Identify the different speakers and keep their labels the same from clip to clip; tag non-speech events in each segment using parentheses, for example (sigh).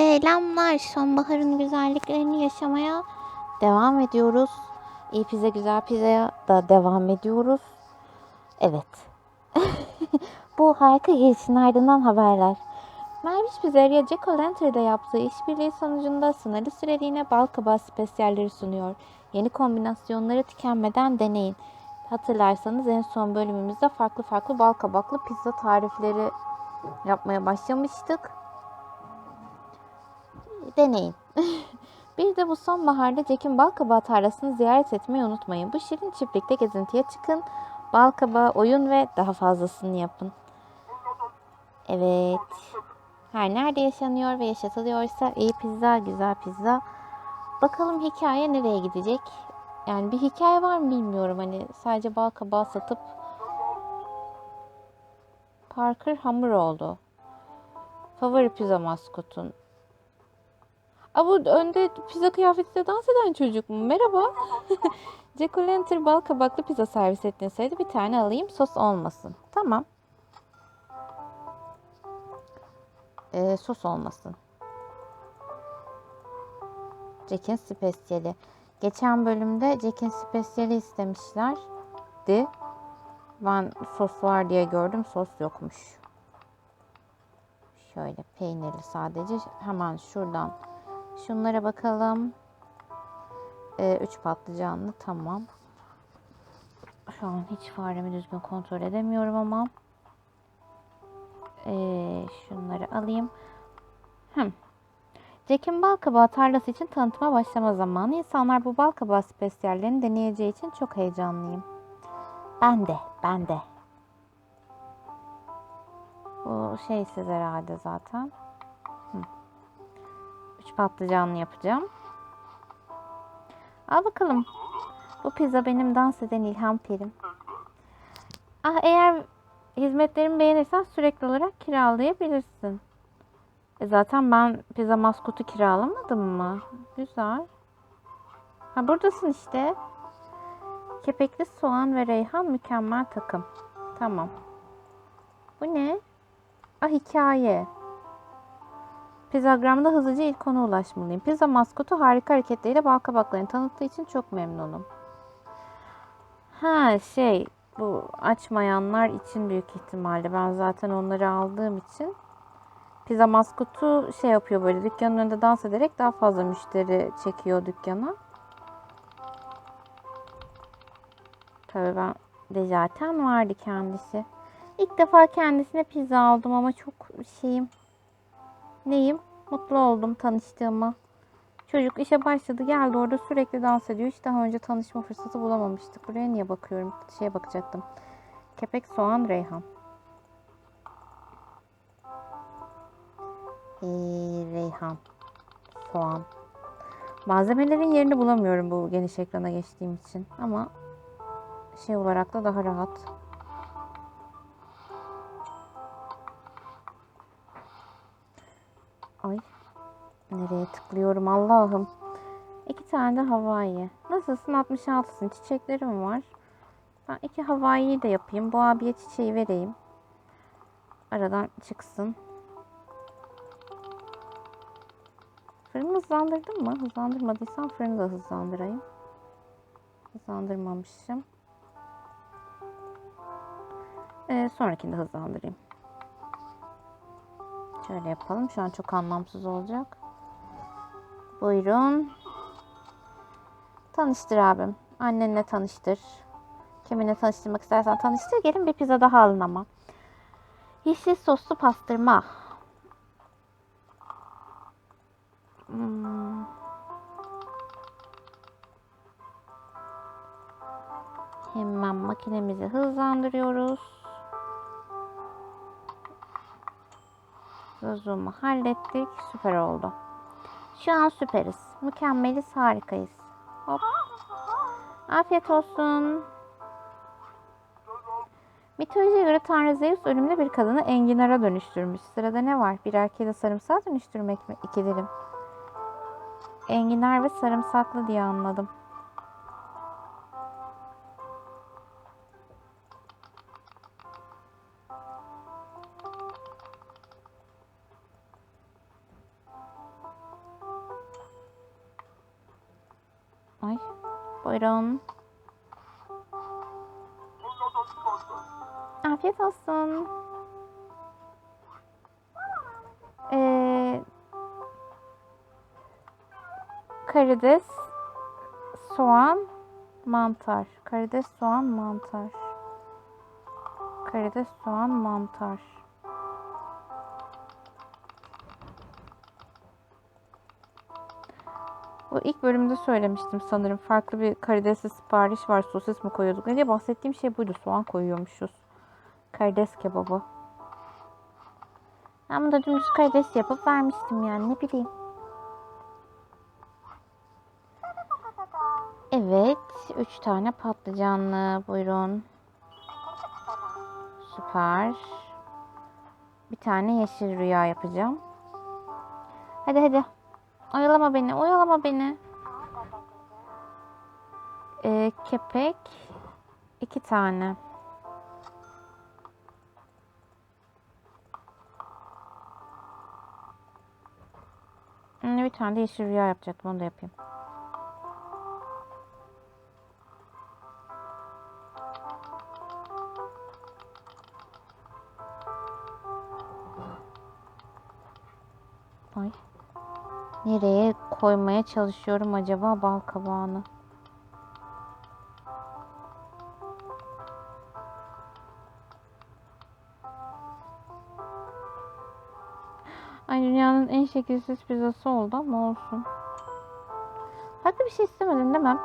Speaker 1: Selamlar. Sonbaharın güzelliklerini yaşamaya devam ediyoruz. İyi pizza güzel pizzaya da devam ediyoruz. Evet. (laughs) Bu harika gelişin ardından haberler. Merviş Pizzeria Jack O'Lanter'da yaptığı işbirliği sonucunda sınırlı süreliğine bal kabağı spesiyalleri sunuyor. Yeni kombinasyonları tükenmeden deneyin. Hatırlarsanız en son bölümümüzde farklı farklı bal kabaklı pizza tarifleri yapmaya başlamıştık. Deneyin. (laughs) Bir de bu sonbaharda Jack'in Balkabağı tarlasını ziyaret etmeyi unutmayın. Bu şirin çiftlikte gezintiye çıkın. Balkabağı oyun ve daha fazlasını yapın. Evet. Her nerede yaşanıyor ve yaşatılıyorsa iyi pizza, güzel pizza. Bakalım hikaye nereye gidecek? Yani bir hikaye var mı bilmiyorum. Hani sadece bal kabağı satıp Parker hamur oldu. Favori pizza maskotun. Aa, bu önde pizza kıyafetiyle dans eden çocuk mu? Merhaba. (laughs) Jack O'Lantern bal kabaklı pizza servis ettiğini. Bir tane alayım sos olmasın. Tamam. Ee, sos olmasın. Jack'in spesiyeli. Geçen bölümde Jack'in spesiyeli istemişlerdi. Ben sos var diye gördüm. Sos yokmuş. Şöyle peynirli sadece. Hemen şuradan şunlara bakalım. 3 ee, patlıcanlı tamam. Şu an hiç faremi düzgün kontrol edemiyorum ama. Ee, şunları alayım. Hım. Jack'in bal kabağı tarlası için tanıtıma başlama zamanı. İnsanlar bu bal kabağı spesiyallerini deneyeceği için çok heyecanlıyım. Ben de, ben de. Bu şeysiz herhalde zaten. Üç patlıcanlı yapacağım. Al bakalım. Bu pizza benim dans eden ilham perim. Ah eğer hizmetlerimi beğenirsen sürekli olarak kiralayabilirsin. E zaten ben pizza maskotu kiralamadım mı? Güzel. Ha buradasın işte. Kepekli soğan ve reyhan mükemmel takım. Tamam. Bu ne? Ah hikaye. Pizzagram'da hızlıca ilk konu ulaşmalıyım. Pizza maskotu harika hareketleriyle bal kabaklarını tanıttığı için çok memnunum. Ha şey bu açmayanlar için büyük ihtimalle ben zaten onları aldığım için pizza maskotu şey yapıyor böyle dükkanın önünde dans ederek daha fazla müşteri çekiyor dükkana. Tabii ben de zaten vardı kendisi. İlk defa kendisine pizza aldım ama çok şeyim neyim? Mutlu oldum tanıştığıma. Çocuk işe başladı geldi orada sürekli dans ediyor. Hiç daha önce tanışma fırsatı bulamamıştık. Buraya niye bakıyorum? Şeye bakacaktım. Kepek, soğan, reyhan. Ee, reyhan. Soğan. Malzemelerin yerini bulamıyorum bu geniş ekrana geçtiğim için. Ama şey olarak da daha rahat. Ay. Nereye tıklıyorum Allah'ım. İki tane de Hawaii. Nasılsın? 66'sın. Çiçeklerim var. Ben iki Hawaii'yi de yapayım. Bu abiye çiçeği vereyim. Aradan çıksın. Fırını hızlandırdın mı? Hızlandırmadıysam fırını da hızlandırayım. Hızlandırmamışım. Ee, sonrakini de hızlandırayım. Şöyle yapalım. Şu an çok anlamsız olacak. Buyurun. Tanıştır abim. Annenle tanıştır. Kiminle tanıştırmak istersen tanıştır. Gelin bir pizza daha alın ama. Yeşil soslu pastırma. Hmm. Hemen makinemizi hızlandırıyoruz. Zoom'u hallettik. Süper oldu. Şu an süperiz. Mükemmeliz, harikayız. Hop. Afiyet olsun. Mitolojiye göre Tanrı Zeus ölümlü bir kadını enginara dönüştürmüş. Sırada ne var? Bir erkeği de sarımsağa dönüştürmek mi? İki dilim. Enginar ve sarımsaklı diye anladım. Buyurun. Afiyet olsun. Ee, karides, soğan, mantar. Karides, soğan, mantar. Karides, soğan, mantar. Bu ilk bölümde söylemiştim sanırım. Farklı bir karidesli sipariş var. Sosis mi koyuyorduk? Ne bahsettiğim şey buydu. Soğan koyuyormuşuz. Karides kebabı. Ben bunu da dümdüz karides yapıp vermiştim yani ne bileyim. Evet. Üç tane patlıcanlı. Buyurun. Süper. Bir tane yeşil rüya yapacağım. Hadi hadi. Oyalama beni, oyalama beni. Ee, kepek iki tane. Hmm, Bir tane de yeşil rüya yapacaktım. Onu da yapayım. Nereye koymaya çalışıyorum acaba bal kabağını? Ay dünyanın en şekilsiz pizzası oldu ama olsun. Farklı bir şey istemedim değil mi?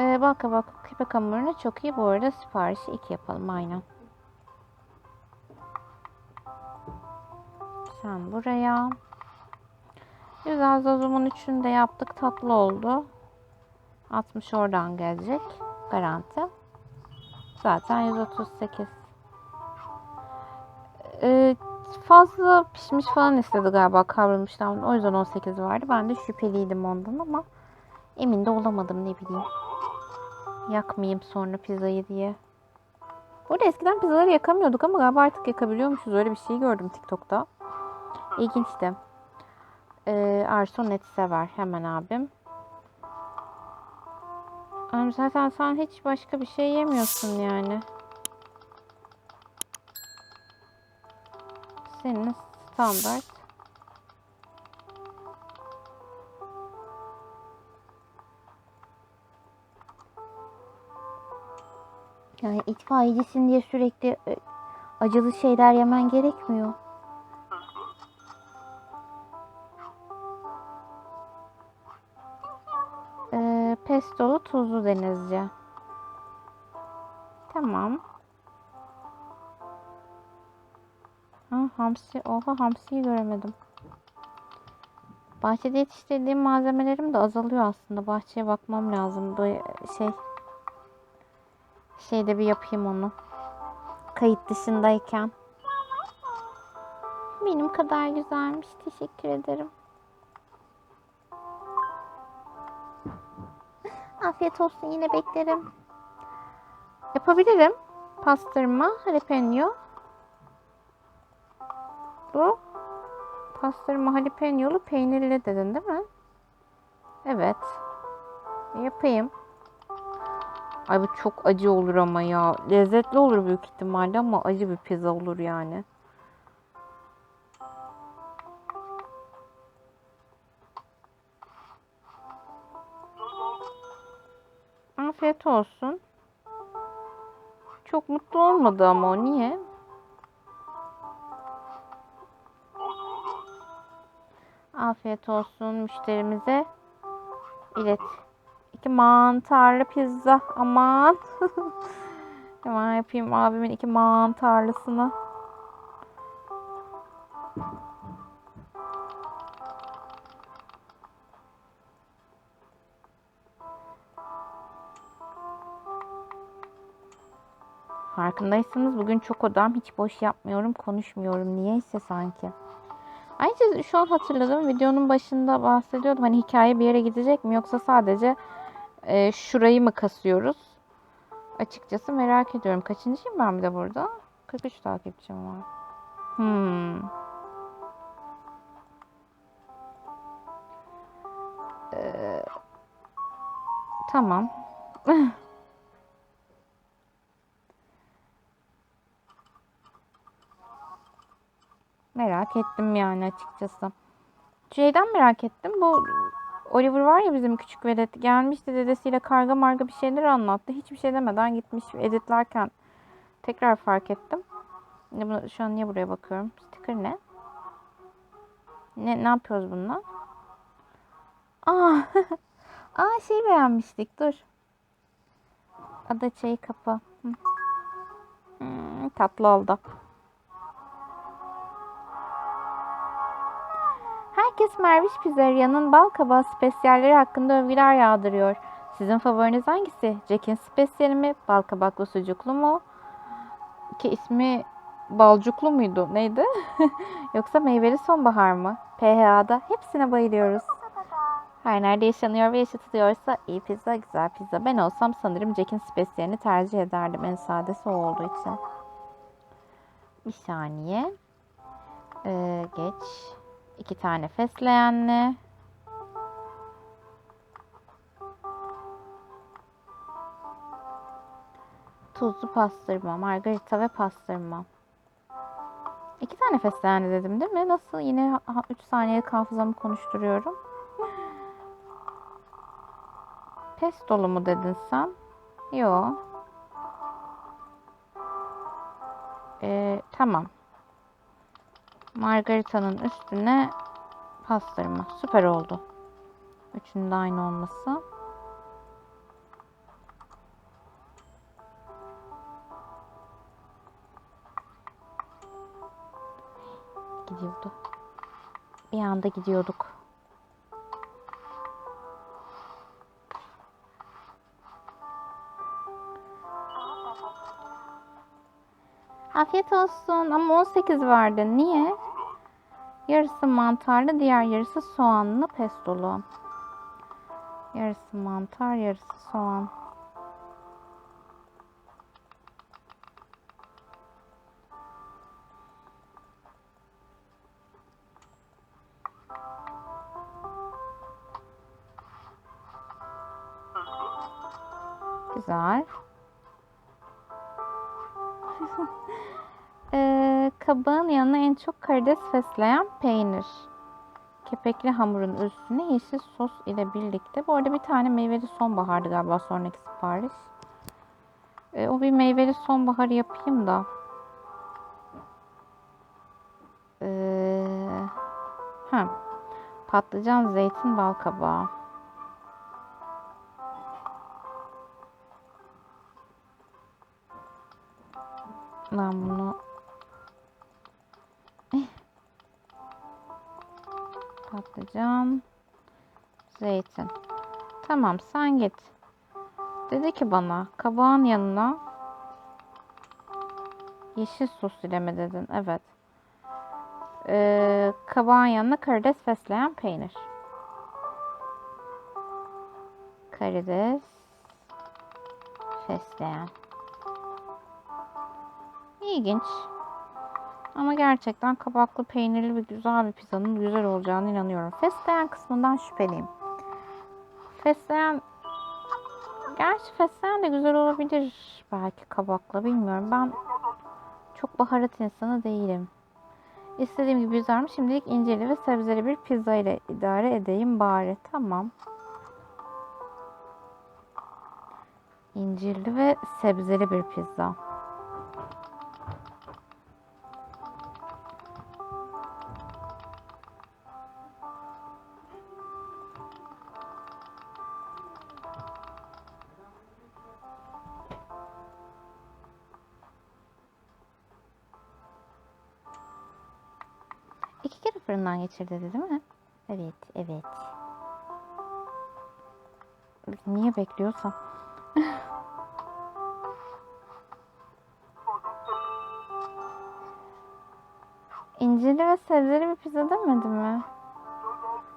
Speaker 1: Ee, bal kabak köpek hamurunu çok iyi bu arada siparişi iki yapalım aynen. Sen buraya. Güzel zazumun üçünü de yaptık. Tatlı oldu. 60 oradan gelecek. Garanti. Zaten 138. Ee, fazla pişmiş falan istedi galiba kavrulmuştan. O yüzden 18 vardı. Ben de şüpheliydim ondan ama emin de olamadım ne bileyim. Yakmayayım sonra pizzayı diye. Burada eskiden pizzaları yakamıyorduk ama galiba artık yakabiliyormuşuz. Öyle bir şey gördüm TikTok'ta. İlginçti. Ee, Arson eti sever hemen abim. Ama zaten sen hiç başka bir şey yemiyorsun yani. Senin standart. Yani itfaiyecisin diye sürekli e, acılı şeyler yemen gerekmiyor. Ee, pestolu tuzlu denizci. Tamam. Ha, hamsi. Oha hamsiyi göremedim. Bahçede yetiştirdiğim malzemelerim de azalıyor aslında. Bahçeye bakmam lazım. Bu şey şeyde bir yapayım onu. Kayıt dışındayken. Benim kadar güzelmiş. Teşekkür ederim. Afiyet olsun yine beklerim. Yapabilirim. Pastırma, jalapeno. Bu pastırma jalapeno'lu peynirli dedin değil mi? Evet. Yapayım. Ay bu çok acı olur ama ya. Lezzetli olur büyük ihtimalle ama acı bir pizza olur yani. Afiyet olsun. Çok mutlu olmadı ama o niye? Afiyet olsun müşterimize. İlet. İki mantarlı pizza. Aman. (laughs) Hemen yapayım abimin iki mantarlısını. Farkındaysanız bugün çok odam hiç boş yapmıyorum, konuşmuyorum. Niyeyse sanki. Ayrıca şu an hatırladım videonun başında bahsediyordum. Hani hikaye bir yere gidecek mi yoksa sadece e, şurayı mı kasıyoruz? Açıkçası merak ediyorum. Kaçıncıyım ben bir de burada? 43 takipçim var. Hmm. Ee, Tamam. (laughs) Merak ettim yani açıkçası. Şeyden merak ettim. Bu Oliver var ya bizim küçük velet. Gelmişti dedesiyle karga marga bir şeyler anlattı. Hiçbir şey demeden gitmiş editlerken tekrar fark ettim. Şu an niye buraya bakıyorum? Sticker ne? Ne, ne yapıyoruz bununla? Aa, (laughs) aa şey beğenmiştik. Dur. Ada çayı kapı. Hmm, tatlı oldu. Herkes Merviş Pizzeria'nın bal kabağı spesiyalleri hakkında övgüler yağdırıyor. Sizin favoriniz hangisi? Jack'in spesiyali mi? Bal kabaklı sucuklu mu? Ki ismi balcuklu muydu? Neydi? (laughs) Yoksa meyveli sonbahar mı? PHA'da hepsine bayılıyoruz. Her nerede yaşanıyor ve yaşatılıyorsa iyi pizza, güzel pizza. Ben olsam sanırım Jack'in spesiyalini tercih ederdim. En sadesi o olduğu için. Bir saniye. Ee, geç. İki tane fesleğenli. Tuzlu pastırma, margarita ve pastırma. İki tane fesleğenli dedim değil mi? Nasıl? Yine 3 saniyelik hafızamı konuşturuyorum. Pestolu mu dedin sen? Yo. Ee, tamam. Margarita'nın üstüne pastırma. Süper oldu. Üçünün de aynı olması. Gidiyordu. Bir anda gidiyorduk. Afiyet olsun ama 18 vardı. Niye? Yarısı mantarlı, diğer yarısı soğanlı pestolu. Yarısı mantar, yarısı soğan. Güzel. Kabağın yanına en çok karides fesleğen peynir. Kepekli hamurun üstüne yeşil sos ile birlikte. Bu arada bir tane meyveli sonbahardı galiba sonraki sipariş. Ee, o bir meyveli sonbahar yapayım da. Ee, ha. Patlıcan, zeytin, bal kabağı. Ben bunu patlıcan, zeytin. Tamam sen git. Dedi ki bana kabağın yanına yeşil sos ile mi dedin? Evet. Ee, kabağın yanına karides fesleğen peynir. Karides fesleğen. İlginç. Ama gerçekten kabaklı peynirli bir güzel bir pizzanın güzel olacağını inanıyorum. Fesleğen kısmından şüpheliyim. Fesleğen Gerçi fesleğen de güzel olabilir belki kabakla bilmiyorum. Ben çok baharat insanı değilim. İstediğim gibi güzelmiş. Şimdilik inceli ve sebzeli bir pizza ile idare edeyim bari. Tamam. İncirli ve sebzeli bir pizza. Fırından geçirdi dedi, değil mi? Evet, evet. Niye bekliyorsam. (laughs) İncirli ve sebzeli bir pizza demedi mi?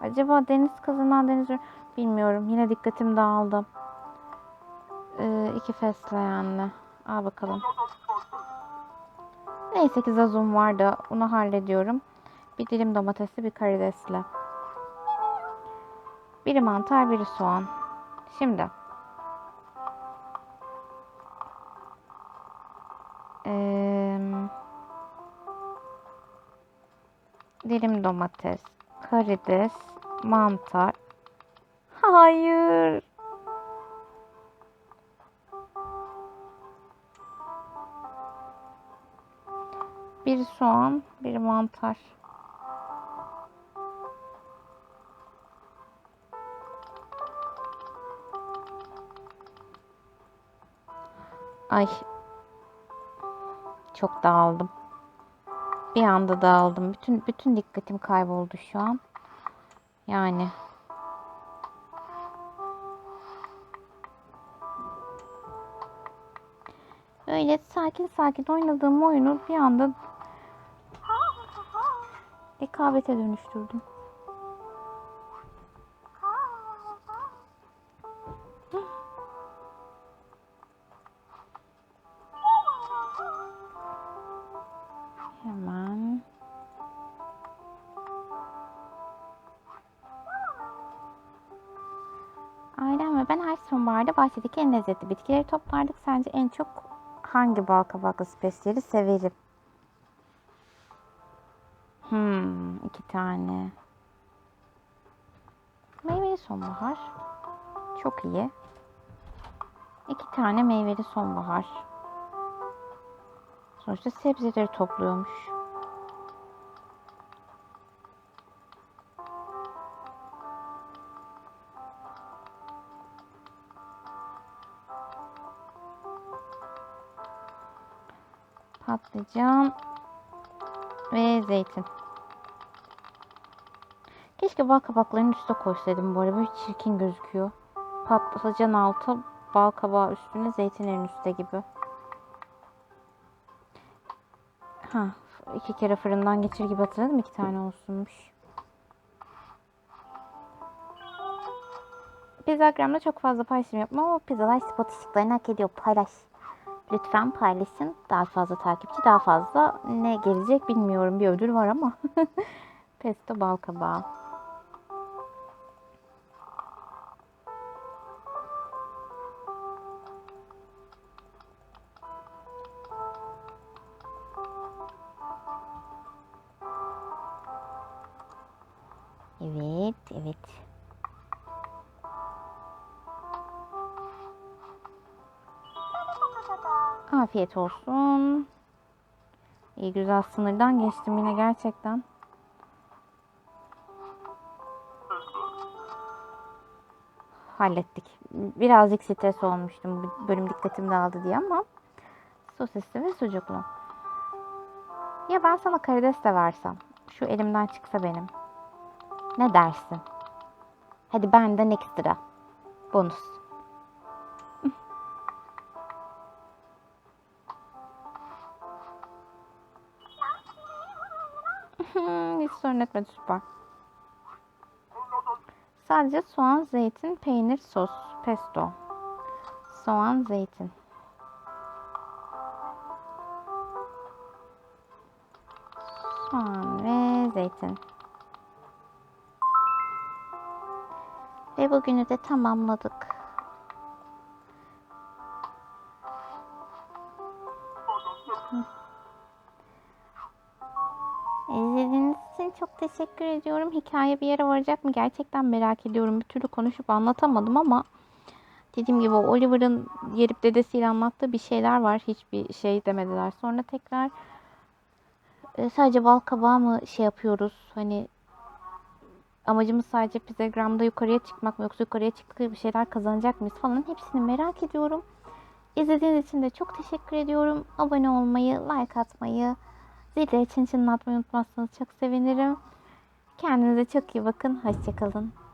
Speaker 1: Acaba deniz kızından deniz bilmiyorum. Yine dikkatim dağıldı. Ee, iki fesleğenli. Al bakalım. Neyse ki zazum vardı. Onu hallediyorum bir dilim domatesli, bir karidesli. Biri mantar, biri soğan. Şimdi ee, dilim domates, karides, mantar. Hayır. Bir soğan, bir mantar. Ay. Çok dağıldım. Bir anda dağıldım. Bütün bütün dikkatim kayboldu şu an. Yani öyle sakin sakin oynadığım oyunu bir anda rekabete dönüştürdüm. Bahçedeki en lezzetli bitkileri toplardık. Sence en çok hangi bal kabaklı spesiyeli severim? Hmm, iki tane. Meyveli sonbahar. Çok iyi. İki tane meyveli sonbahar. Sonuçta sebzeleri topluyormuş. Patlıcan ve zeytin. Keşke bal kabaklarının üstüne koysaydım bu arada. Böyle çirkin gözüküyor. Patlıcan altı, bal kabağı üstüne, zeytinlerin üstte gibi. Ha, iki kere fırından geçir gibi hatırladım. iki tane olsunmuş. Pizzagram'da çok fazla paylaşım yapmam ama pizzalar spot ışıklarını hak ediyor. Paylaş. Lütfen paylaşın. Daha fazla takipçi, daha fazla ne gelecek bilmiyorum. Bir ödül var ama. (laughs) Pesto bal kabağı. Evet, evet. Afiyet olsun. İyi güzel sınırdan geçtim yine gerçekten. Hallettik. Birazcık stres olmuştum. Bölüm dikkatim dağıldı diye ama sosisli ve sucuklu. Ya ben sana karides de versem. Şu elimden çıksa benim. Ne dersin? Hadi benden ekstra. Bonus. Sorun etmedi süper. Sadece soğan, zeytin, peynir, sos, pesto. Soğan, zeytin. Soğan ve zeytin. Ve bugünü de tamamladık. İzlediğiniz için çok teşekkür ediyorum. Hikaye bir yere varacak mı? Gerçekten merak ediyorum. Bir türlü konuşup anlatamadım ama dediğim gibi Oliver'ın yerip dedesiyle anlattığı bir şeyler var. Hiçbir şey demediler. Sonra tekrar e, sadece bal kabağı mı şey yapıyoruz? Hani amacımız sadece Pizzagram'da yukarıya çıkmak mı yoksa yukarıya çıktığı bir şeyler kazanacak mıyız falan hepsini merak ediyorum. İzlediğiniz için de çok teşekkür ediyorum. Abone olmayı, like atmayı, zilleri için için atmayı unutmazsanız çok sevinirim. Kendinize çok iyi bakın. Hoşçakalın.